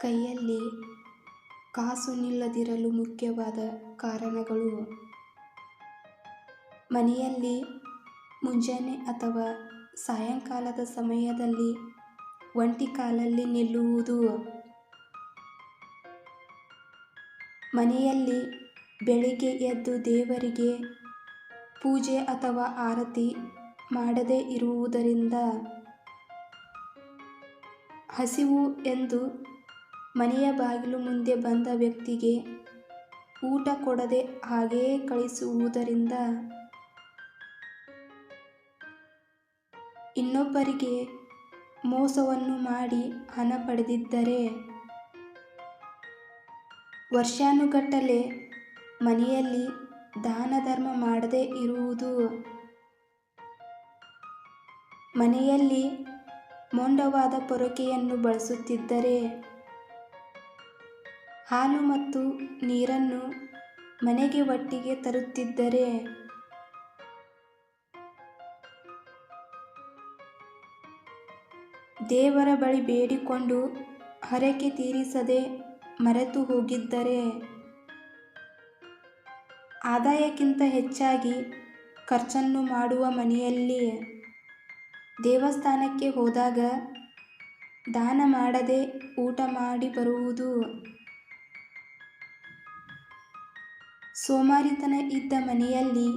ಕೈಯಲ್ಲಿ ಕಾಸು ನಿಲ್ಲದಿರಲು ಮುಖ್ಯವಾದ ಕಾರಣಗಳು. ಮನೆಯಲ್ಲಿ ಮುಂಜಾನೆ ಅಥವಾ ಸಾಯಂಕಾಲದ ಸಮಯದಲ್ಲಿ ಒಂಟಿ ಕಾಲಲ್ಲಿ ನಿಲ್ಲುವುದು. ಮನೆಯಲ್ಲಿ ಬೆಳಿಗ್ಗೆ ಎದ್ದು ದೇವರಿಗೆ ಪೂಜೆ ಅಥವಾ ಆರತಿ ಮಾಡದೇ ಇರುವುದರಿಂದ ಹಸಿವು ಎಂದು ಮನೆಯ ಬಾಗಿಲು ಮುಂದೆ ಬಂದ ವ್ಯಕ್ತಿಗೆ ಊಟ ಕೊಡದೆ ಹಾಗೆಯೇ ಕಳಿಸುವುದರಿಂದ ಇನ್ನೊಬ್ಬರಿಗೆ ಮೋಸವನ್ನು ಮಾಡಿ ಹಣ ಪಡೆದಿದ್ದರೆ ವರ್ಷಾನುಗಟ್ಟಲೆ ಮನೆಯಲ್ಲಿ ದಾನ ಧರ್ಮ ಮಾಡದೇ ಇರುವುದು ಮನೆಯಲ್ಲಿ ಮೊಂಡವಾದ ಪೊರಕೆಯನ್ನು ಬಳಸುತ್ತಿದ್ದರೆ ಹಾಲು ಮತ್ತು ನೀರನ್ನು ಮನೆಗೆ ಒಟ್ಟಿಗೆ ತರುತ್ತಿದ್ದರೆ ದೇವರ ಬಳಿ ಬೇಡಿಕೊಂಡು ಹರಕೆ ತೀರಿಸದೆ ಮರೆತು ಹೋಗಿದ್ದರೆ ಆದಾಯಕ್ಕಿಂತ ಹೆಚ್ಚಾಗಿ ಖರ್ಚನ್ನು ಮಾಡುವ ಮನೆಯಲ್ಲಿ ದೇವಸ್ಥಾನಕ್ಕೆ ಹೋದಾಗ ದಾನ ಮಾಡದೆ ಊಟ ಮಾಡಿ ಬರುವುದು ಸೋಮಾರಿತನ ಇದ್ದ ಮನೆಯಲ್ಲಿ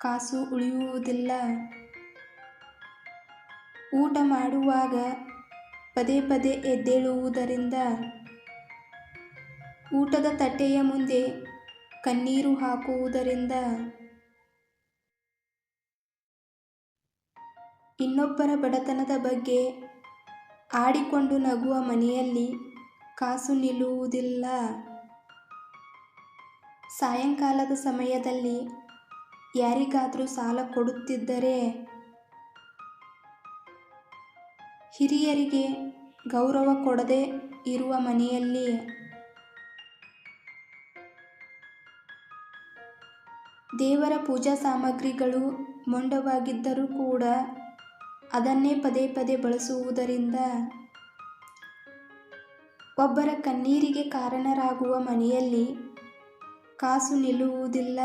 ಕಾಸು ಉಳಿಯುವುದಿಲ್ಲ. ಊಟ ಮಾಡುವಾಗ ಪದೇ ಪದೇ ಎದ್ದೇಳುವುದರಿಂದ ಊಟದ ತಟ್ಟೆಯ ಮುಂದೆ ಕಣ್ಣೀರು ಹಾಕುವುದರಿಂದ ಇನ್ನೊಬ್ಬರ ಬಡತನದ ಬಗ್ಗೆ ಆಡಿಕೊಂಡು ನಗುವ ಮನೆಯಲ್ಲಿ ಕಾಸು ನಿಲ್ಲುವುದಿಲ್ಲ. ಸಾಯಂಕಾಲದ ಸಮಯದಲ್ಲಿ ಯಾರಿಗಾದರೂ ಸಾಲ ಕೊಡುತ್ತಿದ್ದರೆ ಹಿರಿಯರಿಗೆ ಗೌರವ ಕೊಡದೆ ಇರುವ ಮನೆಯಲ್ಲಿ ದೇವರ ಪೂಜಾ ಸಾಮಗ್ರಿಗಳು ಮೊಂಡವಾಗಿದ್ದರೂ ಕೂಡ ಅದನ್ನೇ ಪದೇ ಪದೇ ಬಳಸುವುದರಿಂದ ಒಬ್ಬರ ಕಣ್ಣೀರಿಗೆ ಕಾರಣರಾಗುವ ಮನೆಯಲ್ಲಿ ಕಾಸು ನಿಲ್ಲುವುದಿಲ್ಲ.